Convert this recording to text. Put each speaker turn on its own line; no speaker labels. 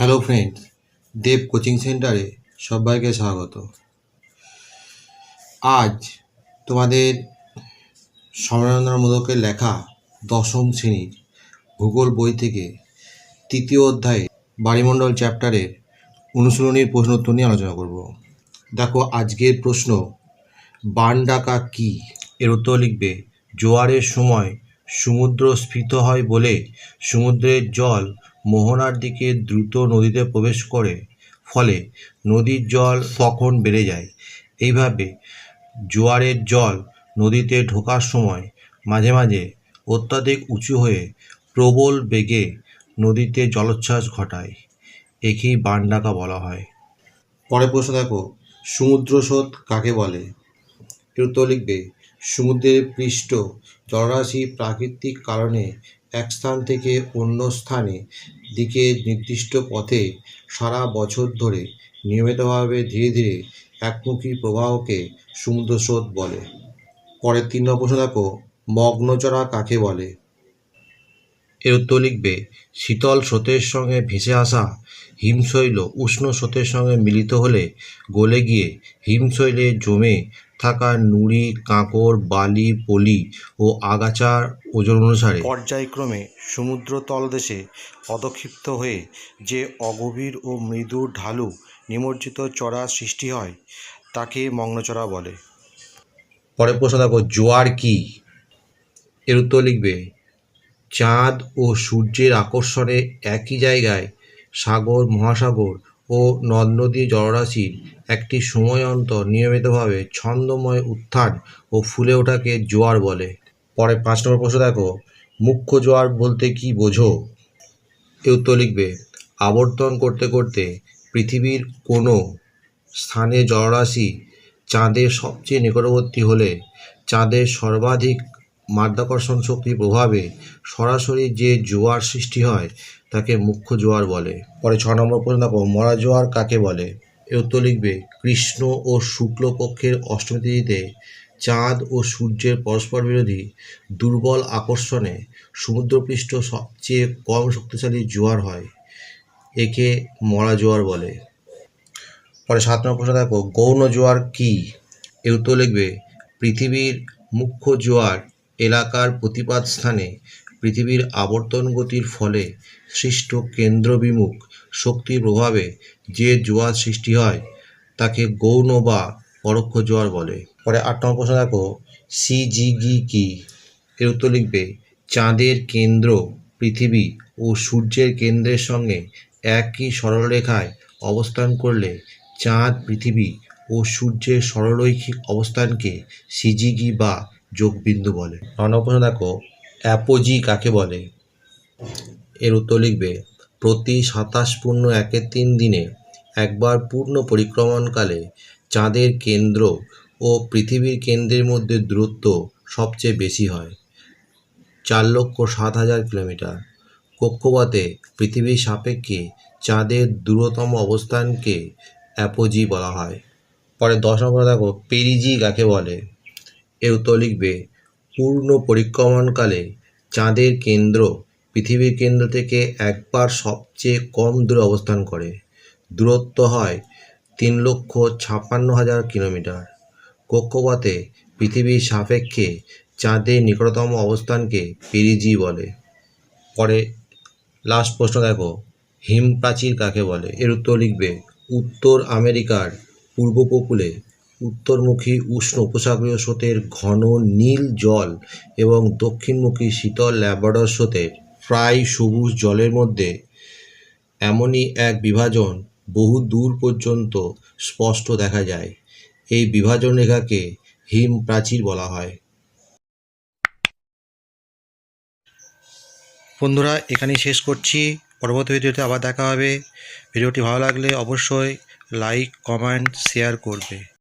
Friend দেব coaching সেন্টারে সবাইকে স্বাগত। আজ তোমাদের সমরেন্দ্র মোদকের লেখা দশম শ্রেণির ভূগোল বই থেকে তৃতীয় অধ্যায়ে বাড়িমণ্ডল চ্যাপ্টারের অনুশীলনীর প্রশ্ন উত্তর নিয়ে আলোচনা করব। দেখো, আজকের প্রশ্ন, বান ডাকা কী? এর উত্তর লিখবে, জোয়ারের সময় সমুদ্র স্ফীত হয় বলে সমুদ্রের জল মোহনার দিকে দ্রুত নদীতে প্রবেশ করে, ফলে নদীর জল তখন বেড়ে যায়। এইভাবে জোয়ারের জল নদীতে ঢোকার সময় মাঝে মাঝে অত্যাধিক উঁচু হয়ে প্রবল বেগে নদীতে জলোচ্ছ্বাস ঘটায়, একেই বান ডাকা বলা হয়। পরে প্রশ্ন দেখো, সমুদ্র স্রোত কাকে বলে? উত্তর লিখবে, সমুদ্রের পৃষ্ঠ জলরাশি প্রাকৃতিক কারণে এক স্থান থেকে অন্য স্থানে দিকে নির্দিষ্ট পথে সারা বছর ধরে নিয়মিতভাবে ধীরে ধীরে একমুখী প্রবাহকে সমুদ্র স্রোত বলে। পরের তিন প্রশ্ন দেখো মগ্নচড়া কাকে বলে? এর উত্তর লিখবে, শীতল স্রোতের সঙ্গে ভেসে আসা হিমশৈল উষ্ণ স্রোতের সঙ্গে মিলিত হলে গলে গিয়ে হিমশৈলে জমে থাকা নুড়ি কাঁকর বালি পলি ও আগাছার ওজন অনুসারে পর্যায়ক্রমে সমুদ্র তলদেশে অধক্ষিপ্ত হয়ে যে অগভীর ও মৃদু ঢালু নিমজ্জিত চড়া সৃষ্টি হয় তাকে মগ্নচড়া বলে। পরের প্রশ্ন দেখো জোয়ার কি? এর উত্তর লিখবে চাঁদ ও সূর্যের আকর্ষণে একই জায়গায় সাগর মহাসাগর ও নদ নদী জলরাশির একটি সময় অন্তর নিয়মিতভাবে ছন্দময় উত্থান ও ফুলে ওঠাকে জোয়ার বলে। পরে পাঁচ নম্বর প্রশ্ন দেখো, মুখ্য জোয়ার বলতে কি বোঝো? এ উত্তর লিখবে, আবর্তন করতে করতে পৃথিবীর কোনো স্থানে জলরাশি চাঁদের সবচেয়ে নিকটবর্তী হলে চাঁদের সর্বাধিক মাধ্যাকর্ষণ শক্তির প্রভাবে সরাসরি যে জোয়ার সৃষ্টি হয়, তাকে মুখ্য জোয়ার বলে। পরে ছ নম্বর প্রশ্ন দেখো, মরা জোয়ার কাকে বলে? এর উত্তর লিখবে, কৃষ্ণ ও শুক্লপক্ষের অষ্টমী তিথিতে চাঁদ ও সূর্যের পরস্পর বিরোধী দুর্বল আকর্ষণে সমুদ্রপৃষ্ঠ সবচেয়ে কম শক্তিশালী জোয়ার হয়, একে মরা জোয়ার বলে। পরে সাত নম্বর প্রশ্ন দেখো, গৌণ জোয়ার কী? এর উত্তর লিখবে, পৃথিবীর মুখ্য জোয়ার এলাকার প্রতিপাদ স্থানে পৃথিবীর আবর্তন গতির ফলে সৃষ্ট কেন্দ্রবিমুখ শক্তির প্রভাবে যে জোয়ার সৃষ্টি হয়, তাকে গৌণ বা পরোক্ষ জোয়ার বলে। পরে আট নম্বর প্রশ্ন দেখো সিজিগি কি? এর উত্তর লিখবে, চাঁদের কেন্দ্র পৃথিবী ও সূর্যের কেন্দ্রের সঙ্গে একই সরলরেখায় অবস্থান করলে চাঁদ পৃথিবী ও সূর্যের সরলরৈখিক অবস্থানকে সিজিগি বা যোগবিন্দু বলে। প্রশ্ন দেখো, অ্যাপোজি কাকে বলে? এর উত্তর লিখবে, প্রতি সাতাশ পূর্ণ একের তিন দিনে একবার পূর্ণ পরিক্রমণকালে চাঁদের কেন্দ্র ও পৃথিবীর কেন্দ্রের মধ্যে দূরত্ব সবচেয়ে বেশি হয়। চার লক্ষ সাত হাজার কিলোমিটার। কক্ষপথে পৃথিবীর সাপেক্ষে চাঁদের দূরতম অবস্থানকে অ্যাপোজি বলা হয়। পরে দশ নম্বর দেখো, পেরিজি কাকে বলে? এর উত্তর লিখবে, পূর্ণ পরিক্রমণকালে চাঁদের কেন্দ্র পৃথিবীর কেন্দ্র থেকে একবার সবচেয়ে কম দূরে অবস্থান করে। দূরত্ব হয় তিন লক্ষ ছাপ্পান্ন হাজার কিলোমিটার। কক্ষপথে পৃথিবীর সাপেক্ষে চাঁদের নিকটতম অবস্থানকে পেরিজি বলে। পরে লাস্ট প্রশ্ন দেখো হিম প্রাচীর কাকে বলে? এর উত্তর লিখবে, উত্তর আমেরিকার পূর্ব উপকূলে উত্তরমুখী উষ্ণ উপসাগরীয় স্রোতের ঘন নীল জল এবং দক্ষিণমুখী শীতল ল্যাব্রাডর স্রোতের প্রায় সবুজ জলের মধ্যে এমনই এক বিভাজন বহু দূর পর্যন্ত স্পষ্ট দেখা যায়। এই বিভাজন রেখাকে হিম প্রাচীর বলা হয়। বন্ধুরা, এখানেই শেষ করছি। পরবর্তী ভিডিওতে আবার দেখা হবে। ভিডিওটি ভালো লাগলে অবশ্যই লাইক, কমেন্ট, শেয়ার করবে।